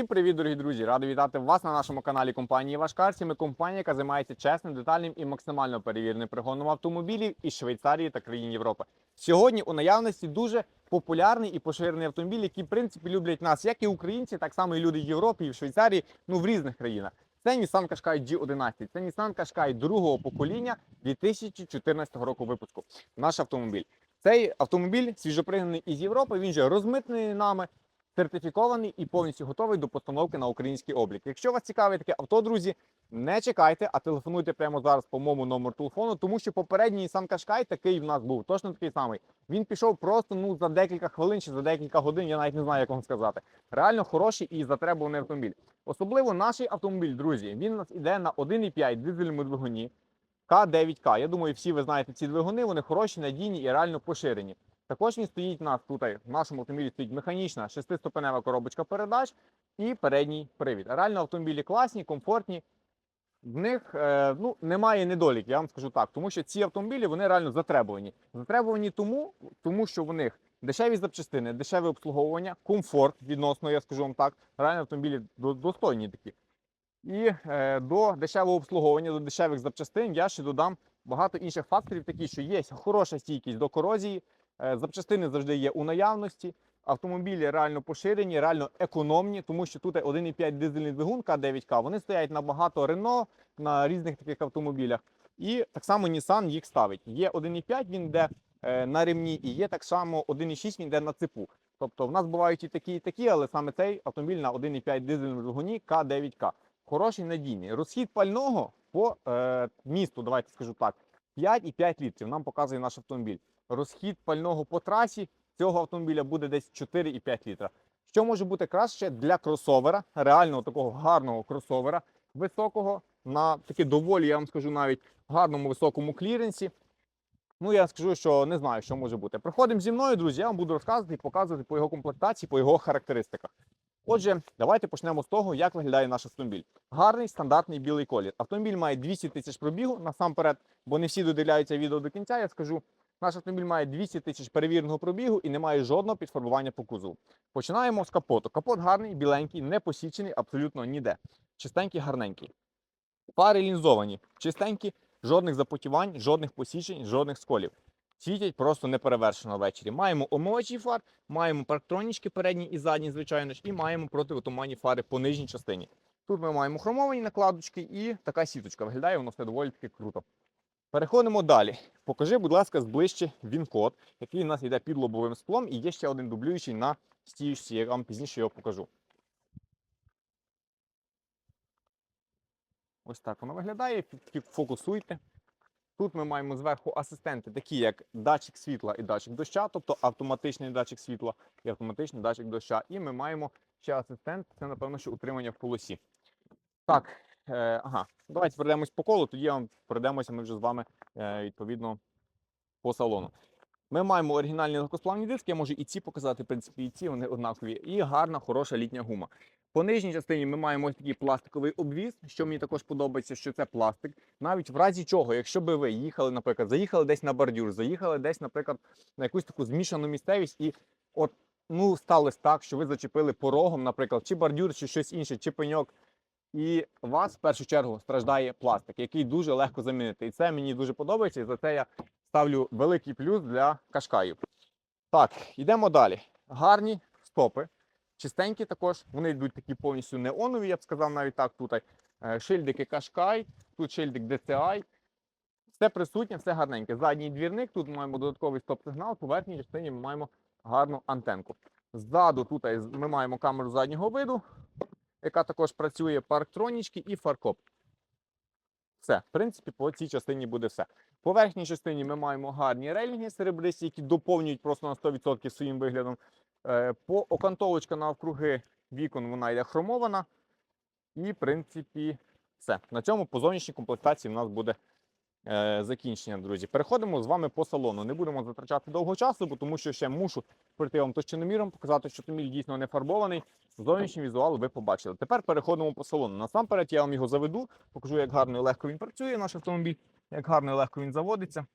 Всім привіт, дорогі друзі! Радий вітати вас на нашому каналі компанії Вашкарці. Ми компанія, яка займається чесним, детальним і максимально перевіреним пригоном автомобілів із Швейцарії та країн Європи. Сьогодні у наявності дуже популярний і поширений автомобіль, який в принципі люблять нас, як і українці, так само і люди Європи і в Швейцарії, ну в різних країнах. Це Nissan Qashqai G11. Це Nissan Qashqai другого покоління 2014 року випуску. Наш автомобіль. Цей автомобіль свіжопригнаний із Європи. Він же розмитнений нами сертифікований і повністю готовий до постановки на український облік. Якщо вас цікавить таке авто, друзі, не чекайте, а телефонуйте прямо зараз по моєму номеру телефону, тому що попередній Nissan Qashqai такий в нас був, точно такий самий. Він пішов просто ну за декілька хвилин чи за декілька годин. Я навіть не знаю, як вам сказати. Реально хороший і затребуваний автомобіль. Особливо наш автомобіль, друзі. Він у нас іде на 1,5 дизельному двигуні К9К. Я думаю, всі ви знаєте ці двигуни. Вони хороші, надійні і реально поширені. Також він стоїть у нас тут, в нашому автомобілі стоїть механічна шестиступенева коробочка передач і передній привід. Реально автомобілі класні, комфортні. В них е, ну, немає недоліків, я вам скажу так, тому що ці автомобілі вони реально затребувані. Затребувані тому, тому що в них дешеві запчастини, дешеве обслуговування, комфорт відносно, я скажу вам так. Реально автомобілі достойні такі. І е, до дешевого обслуговування, до дешевих запчастин я ще додам багато інших факторів, такі, що є хороша стійкість до корозії, Запчастини завжди є у наявності. Автомобілі реально поширені, реально економні, тому що тут 1,5 дизельний двигун К9К. Вони стоять на багато Renault, на різних таких автомобілях. І так само Nissan їх ставить. Є 1,5, він йде е, на ремні, і є так само 1,6, він йде на цепу. Тобто в нас бувають і такі, і такі, але саме цей автомобіль на 1,5 дизельному двигуні К9К. Хороший надійний. Розхід пального по е, місту, давайте скажу так, 5,5 літрів. Нам показує наш автомобіль розхід пального по трасі цього автомобіля буде десь 4,5 літра. Що може бути краще для кросовера, реального такого гарного кросовера, високого, на таки доволі, я вам скажу, навіть гарному високому кліренсі. Ну, я скажу, що не знаю, що може бути. Приходимо зі мною, друзі, я вам буду розказувати і показувати по його комплектації, по його характеристиках. Отже, давайте почнемо з того, як виглядає наш автомобіль. Гарний стандартний білий колір. Автомобіль має 200 тисяч пробігу насамперед, бо не всі додивляються відео до кінця. Я скажу, наш автомобіль має 200 тисяч перевіреного пробігу і не має жодного підфарбування по кузову. Починаємо з капоту. Капот гарний, біленький, не посічений абсолютно ніде. Чистенький, гарненький. Фари лінзовані, чистенькі, жодних запотівань, жодних посічень, жодних сколів. Світять просто неперевершено ввечері. Маємо омивачі фар, маємо парктронічки передні і задні, звичайно ж, і маємо противотуманні фари по нижній частині. Тут ми маємо хромовані накладочки і така сіточка. Виглядає воно все доволі таки круто. Переходимо далі. Покажи, будь ласка, зближче він-код, який у нас йде під лобовим склом, і є ще один дублюючий на стіючці, я вам пізніше його покажу. Ось так воно виглядає. Фокусуйте. Тут ми маємо зверху асистенти, такі як датчик світла і датчик доща, тобто автоматичний датчик світла і автоматичний датчик доща. І ми маємо ще асистент, це, напевно, що утримання в полосі. Так, е, ага, давайте пройдемось по колу, тоді вам пройдемося ми вже з вами е, відповідно по салону. Ми маємо оригінальні легкосплавні диски, я можу і ці показати, в принципі, і ці вони однакові, і гарна, хороша літня гума. По нижній частині ми маємо ось такий пластиковий обвіз, що мені також подобається, що це пластик. Навіть в разі чого, якщо би ви їхали, наприклад, заїхали десь на бордюр, заїхали десь, наприклад, на якусь таку змішану місцевість, і от ну сталося так, що ви зачепили порогом, наприклад, чи бордюр, чи щось інше, чи пеньок. І у вас в першу чергу страждає пластик, який дуже легко замінити. І це мені дуже подобається, і за це я ставлю великий плюс для кашкаїв. Так, йдемо далі. Гарні стопи. Чистенькі також, вони йдуть такі повністю неонові, я б сказав навіть так. Тут е, шильдики Кашкай, тут шильдик DCI. Все присутнє, все гарненьке. Задній двірник, тут маємо додатковий стоп-сигнал, по верхній частині ми маємо гарну антенку. Ззаду тут ми маємо камеру заднього виду, яка також працює, парктронічки і фаркоп. Все, в принципі, по цій частині буде все. По верхній частині ми маємо гарні рейлінги серебристі, які доповнюють просто на 100% своїм виглядом. Е, По окантовочка навкруги вікон вона йде хромована. І, в принципі, все. На цьому по зовнішній комплектації в нас буде закінчення, друзі. Переходимо з вами по салону. Не будемо затрачати довго часу, бо тому що ще мушу пройти вам точноміром, показати, що автомобіль дійсно не фарбований. Зовнішній візуал ви побачили. Тепер переходимо по салону. Насамперед я вам його заведу, покажу, як гарно і легко він працює, наш автомобіль, як гарно і легко він заводиться.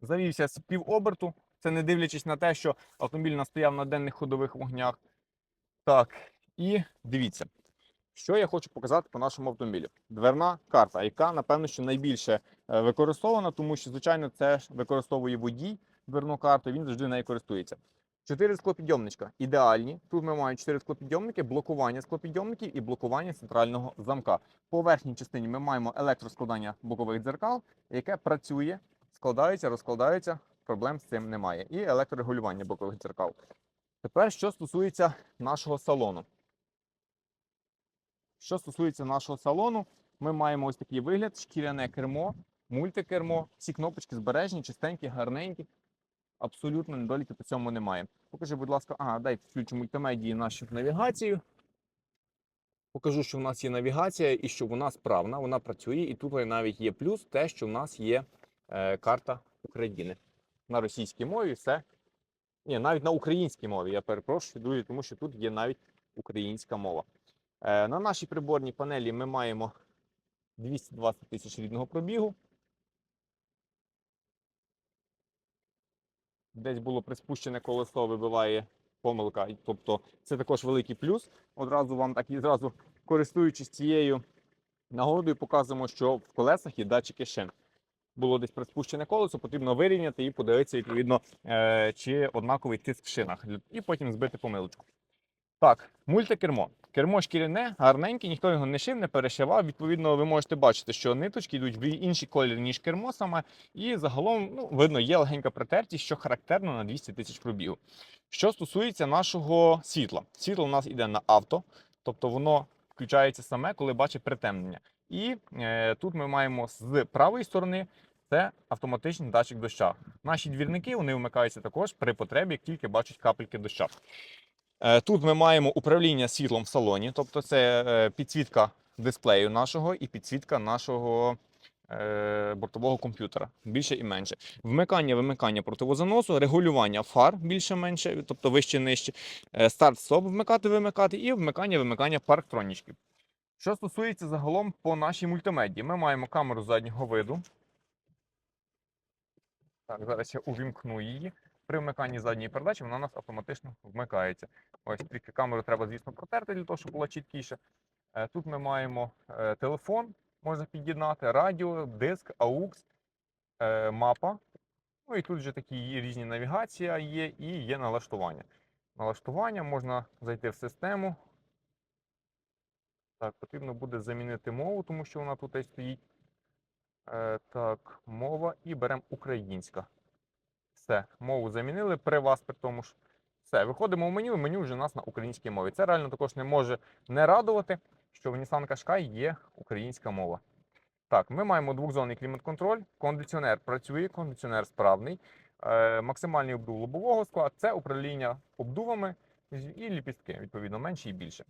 Завівся з півоберту. Це не дивлячись на те, що автомобіль у нас стояв на денних ходових вогнях. Так, і дивіться, що я хочу показати по нашому автомобілю. Дверна карта, яка, напевно, що найбільше е, використована, тому що, звичайно, це ж використовує водій дверну карту, він завжди нею користується. Чотири склопідйомничка ідеальні. Тут ми маємо чотири склопідйомники, блокування склопідйомників і блокування центрального замка. По верхній частині ми маємо електроскладання бокових дзеркал, яке працює, складається, розкладається. Проблем з цим немає. І електрорегулювання бокових дзеркал. Тепер, що стосується нашого салону. Що стосується нашого салону, ми маємо ось такий вигляд: шкіряне кермо, мультикермо, всі кнопочки збережені, чистенькі, гарненькі. Абсолютно недоліки по цьому немає. Покажи, будь ласка, ага, дай включу мультимедії нашу навігацію. Покажу, що в нас є навігація і що вона справна, вона працює. І тут навіть є плюс те, що в нас є е, карта України на російській мові. Все. Ні, навіть на українській мові, я перепрошую, друзі, тому що тут є навіть українська мова. Е, на нашій приборній панелі ми маємо 220 тисяч рідного пробігу. Десь було приспущене колесо, вибиває помилка. Тобто це також великий плюс. Одразу вам так і зразу користуючись цією нагодою, показуємо, що в колесах є датчики шин. Було десь приспущене колесо, потрібно вирівняти і подивитися, відповідно, е, чи однаковий тиск в шинах, і потім збити помилочку. Так, мультикермо. Кермо шкіряне, гарненьке, ніхто його не шив, не перешивав. Відповідно, ви можете бачити, що ниточки йдуть в інший колір, ніж кермо саме. І загалом, ну, видно, є легенька притертість, що характерно на 200 тисяч пробігу. Що стосується нашого світла, світло у нас йде на авто, тобто воно включається саме, коли бачить притемнення. І е, тут ми маємо з правої сторони це автоматичний датчик доща. Наші двірники вони вмикаються також при потребі, як тільки бачать капельки доща. Е, Тут ми маємо управління світлом в салоні, тобто це е, підсвітка дисплею нашого і підсвітка нашого е, бортового комп'ютера, більше і менше. Вмикання, вимикання противозаносу, регулювання фар більше-менше, тобто вище нижче, старт стоп вмикати, вимикати, і вмикання, вимикання парктронічків. Що стосується загалом по нашій мультимедії, ми маємо камеру заднього виду. Так, зараз я увімкну її. При вмиканні задньої передачі вона у нас автоматично вмикається. Ось тільки камеру треба, звісно, протерти для того, щоб була чіткіше. Тут ми маємо е, телефон, можна під'єднати, радіо, диск, AUX, е, мапа. Ну і тут вже такі різні навігація є і є налаштування. Налаштування можна зайти в систему. Так, потрібно буде замінити мову, тому що вона тут стоїть. Е, так, мова і беремо українська. Все, мову замінили при вас, при тому ж. Все, виходимо в меню, і меню вже у нас на українській мові. Це реально також не може не радувати, що в Nissan Qashqai є українська мова. Так, ми маємо двохзонний клімат-контроль, кондиціонер працює, кондиціонер справний, е, максимальний обдув лобового скла це управління обдувами і ліпістки, відповідно, менше і більше.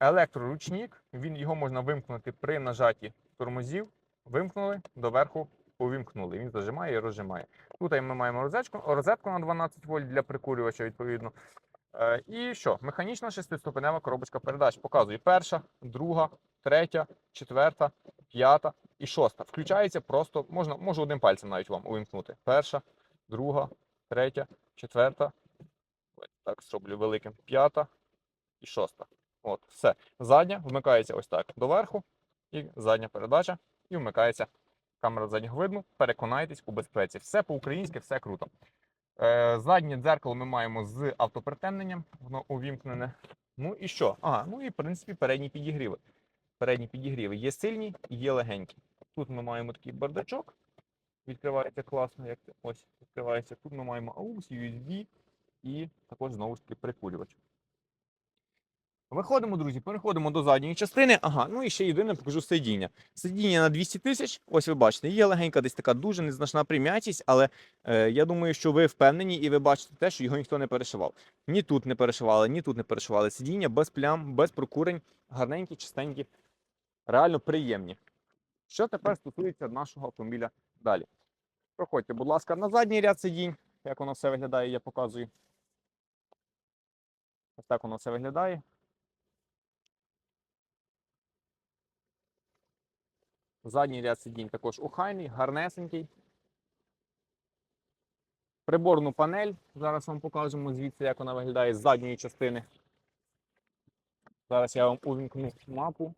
Електроручник, він його можна вимкнути при нажатті тормозів, вимкнули, доверху увімкнули. Він зажимає і розжимає. Тут ми маємо розетку, розетку на 12 вольт для прикурювача, відповідно. Е, І що? Механічна шестиступенева коробочка передач. Показує перша, друга, третя, четверта, п'ята і шоста. Включається просто, можна, можу одним пальцем навіть вам увімкнути. Перша, друга, третя, четверта. Ой, Так, зроблю великим. П'ята і шоста. От, все. Задня вмикається ось так доверху, і задня передача, і вмикається камера заднього виду. Переконайтесь у безпеці. Все по-українськи, все круто. Е, заднє дзеркало ми маємо з автопритемненням, воно увімкнене. Ну і що? Ага, ну і в принципі передні підігріви. Передні підігріви є сильні і є легенькі. Тут ми маємо такий бардачок. Відкривається класно, як це ось відкривається. Тут ми маємо AUX, USB і також знову ж таки прикурювач. Виходимо, друзі, переходимо до задньої частини. Ага, ну і ще єдине покажу сидіння. Сидіння на 200 тисяч, ось ви бачите, є легенька десь така дуже незначна прим'ятість, але е, я думаю, що ви впевнені і ви бачите те, що його ніхто не перешивав. Ні тут не перешивали, ні тут не перешивали. Сидіння без плям, без прокурень, гарненькі, чистенькі, реально приємні. Що тепер стосується нашого автомобіля далі? Проходьте, будь ласка, на задній ряд сидінь, як воно все виглядає, я показую. Ось так воно все виглядає. Задній ряд сидінь також охайний, гарнесенький. Приборну панель. Зараз вам покажемо звідси, як вона виглядає з задньої частини. Зараз я вам увімкну мапу.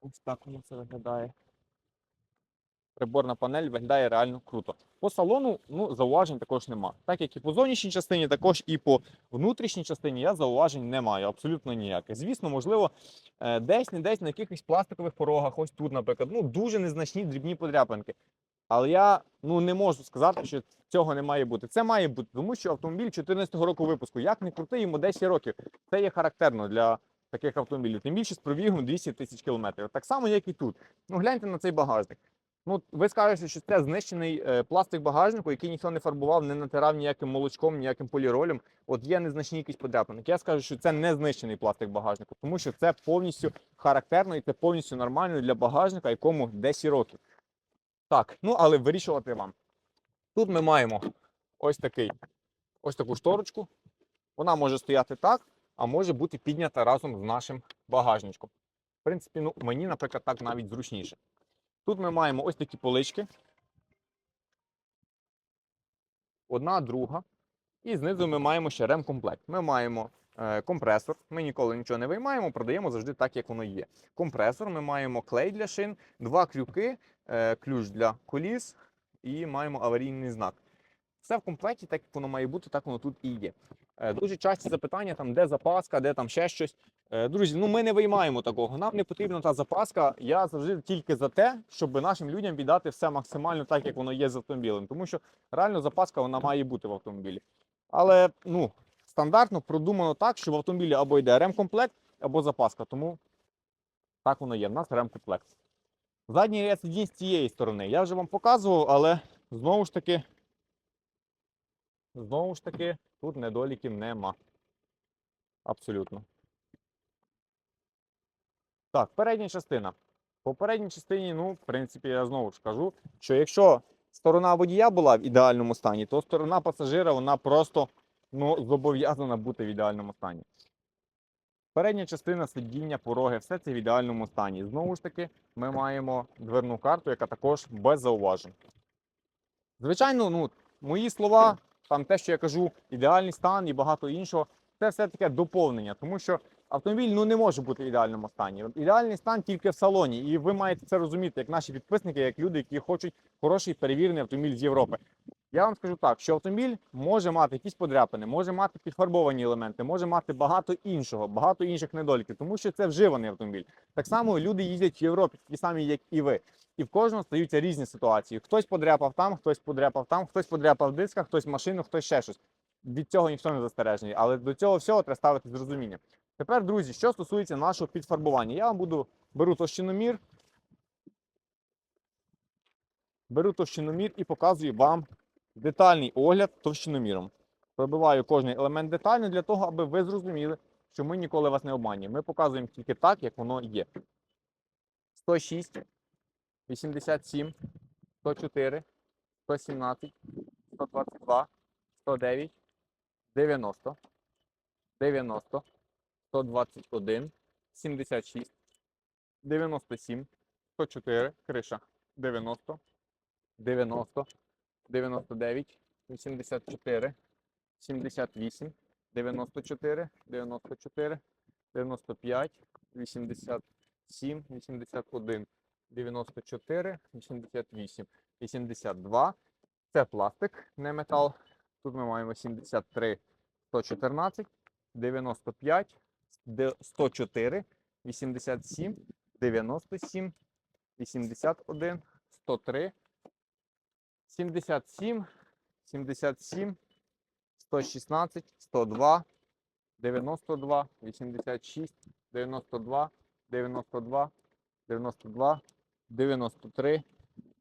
Ось так воно це виглядає. Приборна панель виглядає реально круто. По салону ну, зауважень також нема. Так як і по зовнішній частині, також і по внутрішній частині я зауважень не маю, абсолютно ніяких. Звісно, можливо, е, десь не десь на якихось пластикових порогах, ось тут, наприклад, ну дуже незначні дрібні подряпинки. Але я ну не можу сказати, що цього не має бути. Це має бути, тому що автомобіль 2014 року випуску, як не крутий, йому 10 років. Це є характерно для таких автомобілів. Тим більше з пробігом 200 тисяч кілометрів. Так само, як і тут. Ну гляньте на цей багажник. Ну, ви скажете, що це знищений е, пластик багажнику, який ніхто не фарбував, не натирав ніяким молочком, ніяким поліролем. От є незначні якісь подряпинки. Я скажу, що це не знищений пластик багажнику, тому що це повністю характерно і це повністю нормально для багажника, якому 10 років. Так, ну але вирішувати вам. Тут ми маємо ось такий, ось таку шторочку. Вона може стояти так, а може бути піднята разом з нашим багажничком. В принципі, ну, мені, наприклад, так навіть зручніше. Тут ми маємо ось такі полички. Одна, друга. І знизу ми маємо ще ремкомплект. Ми маємо е, компресор. Ми ніколи нічого не виймаємо, продаємо завжди так, як воно є. Компресор, ми маємо клей для шин, два крюки, е, ключ для коліс і маємо аварійний знак. Все в комплекті, так як воно має бути, так воно тут і є. Е, Дуже часті запитання, там, де запаска, де там ще щось. Е, Друзі, ну ми не виймаємо такого. Нам не потрібна та запаска. Я завжди тільки за те, щоб нашим людям віддати все максимально так, як воно є з автомобілем. Тому що реально запаска вона має бути в автомобілі. Але ну, стандартно продумано так, що в автомобілі або йде ремкомплект, або запаска. Тому так воно є. В нас ремкомплект. Задній ряд сидінь з цієї сторони. Я вже вам показував, але знову ж таки, знову ж таки, тут недоліків нема. Абсолютно. Так, передня частина. По передній частині, ну, в принципі, я знову ж кажу, що якщо сторона водія була в ідеальному стані, то сторона пасажира вона просто ну, зобов'язана бути в ідеальному стані. Передня частина сидіння, пороги, все це в ідеальному стані. Знову ж таки, ми маємо дверну карту, яка також без зауважень. Звичайно, ну, мої слова, там те, що я кажу, ідеальний стан і багато іншого, це все таке доповнення, тому що автомобіль ну, не може бути в ідеальному стані. Ідеальний стан тільки в салоні. І ви маєте це розуміти, як наші підписники, як люди, які хочуть хороший перевірений автомобіль з Європи. Я вам скажу так, що автомобіль може мати якісь подряпини, може мати підфарбовані елементи, може мати багато іншого, багато інших недоліків, тому що це вживаний автомобіль. Так само люди їздять в Європі, такі самі, як і ви. І в кожного стаються різні ситуації. Хтось подряпав там, хтось подряпав там, хтось подряпав дисках, хтось машину, хтось ще щось. Від цього ніхто не застережений, але до цього всього треба ставити з розумінням. Тепер, друзі, що стосується нашого підфарбування, я вам буду беру товщиномір, беру товщиномір і показую вам детальний огляд товщиноміром. Пробиваю кожний елемент детально для того, аби ви зрозуміли, що ми ніколи вас не обманюємо. Ми показуємо тільки так, як воно є. 106, 87, 104, 117, 122, 109, 90, 90, 121, 76, 97, 104, криша, 90, 90, 99, 84, 78, 94, 94, 95, 87, 81, 94, 88, 82. Це пластик, не метал. Тут ми маємо 73, 114, 95, де- 104, 87, 97, 81, 103, 77, 77, 116, 102, 92, 86, 92, 92, 92, 93,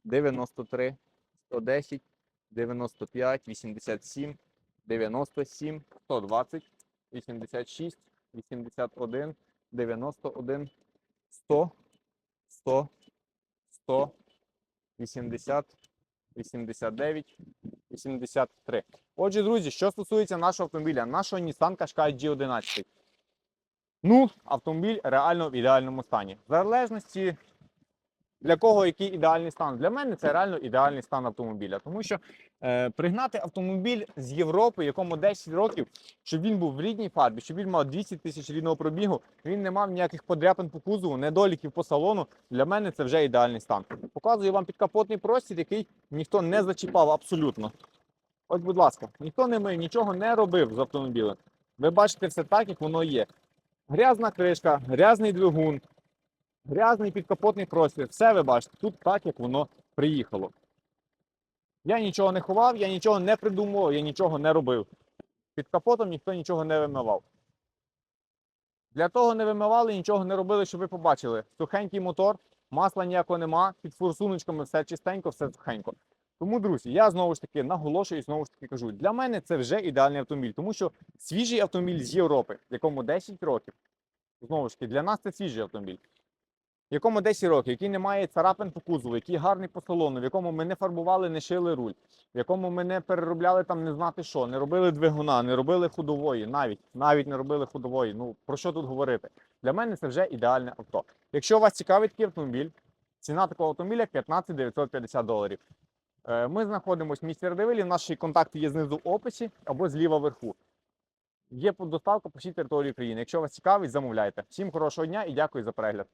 93, 110, 95, 87, 97, 120, 86, 81, 91, 100, 100, 100, 80, 89, 83. Отже, друзі, що стосується нашого автомобіля, нашого Nissan Qashqai G11. Ну, автомобіль реально в ідеальному стані. В залежності Для кого який ідеальний стан? Для мене це реально ідеальний стан автомобіля. Тому що е, пригнати автомобіль з Європи, якому 10 років, щоб він був в рідній фарбі, щоб він мав 200 тисяч рідного пробігу, він не мав ніяких подряпин по кузову, недоліків по салону. Для мене це вже ідеальний стан. Показую вам підкапотний простір, який ніхто не зачіпав абсолютно. Ось, будь ласка, ніхто не мив, нічого не робив з автомобілем. Ви бачите все так, як воно є. Грязна кришка, грязний двигун, грязний підкапотний простір. Все ви бачите, тут так, як воно приїхало. Я нічого не ховав, я нічого не придумував, я нічого не робив. Під капотом ніхто нічого не вимивав. Для того не вимивали, нічого не робили, щоб ви побачили. Сухенький мотор, масла ніякого нема, під форсуночками все чистенько, все сухенько. Тому, друзі, я знову ж таки наголошую і знову ж таки кажу, для мене це вже ідеальний автомобіль, тому що свіжий автомобіль з Європи, якому 10 років, знову ж таки, для нас це свіжий автомобіль, якому 10 років, який не має царапин по кузову, який гарний по салону, в якому ми не фарбували, не шили руль, в якому ми не переробляли там не знати що, не робили двигуна, не робили ходової, навіть навіть не робили ходової. Ну про що тут говорити? Для мене це вже ідеальне авто. Якщо вас цікавить такий автомобіль, ціна такого автомобіля 15 950 доларів. Е, Ми знаходимося в місті Радивилі. Наші контакти є знизу в описі або зліва вверху. Є доставка по всій території країни. Якщо вас цікавить, замовляйте. Всім хорошого дня і дякую за перегляд.